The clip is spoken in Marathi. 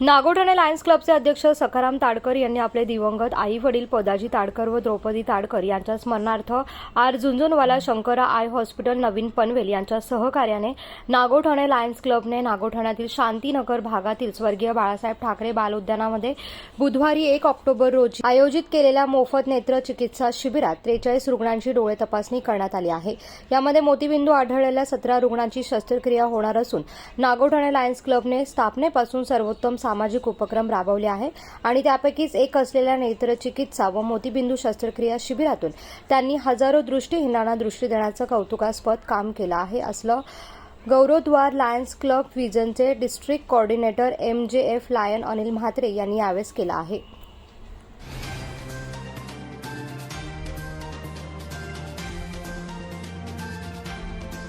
नागोठणे लायन्स क्लबचे अध्यक्ष सखाराम ताडकर यांनी आपले दिवंगत आई वडील पदाजी ताडकर व द्रौपदी ताडकर यांच्या स्मरणार्थ R Jhunjhunwala Shankara eye hospital नवीन पनवेल यांच्या सहकार्याने नागोठणे लायन्स क्लबने नागोठण्यातील शांतीनगर भागातील स्वर्गीय बाळासाहेब ठाकरे बाल उद्यानामध्ये बुधवारी एक ऑक्टोबर रोजी आयोजित केलेल्या मोफत नेत्र चिकित्सा शिबिरात त्रेचाळीस रुग्णांची डोळे तपासणी करण्यात आली आहे. यामध्ये मोतीबिंदू आढळलेल्या सतरा रुग्णांची शस्त्रक्रिया होणार असून नागोठणे लायन्स क्लबने स्थापनेपासून सर्वोत्तम सामाजिक उपक्रम राबवले आहे आणि त्यापैकीच एक असलेल्या नेत्रचिकित्सा व मोतीबिंदू शस्त्रक्रिया शिबिरातून त्यांनी हजारो दृष्टीहीनांना दृष्टी देण्याचं कौतुकास्पद काम केलं आहे. असलं गौरवद्वार Lions club विजनचे district coordinator M J F lion Anil Mhatre यांनी यावेळेस केलं आहे.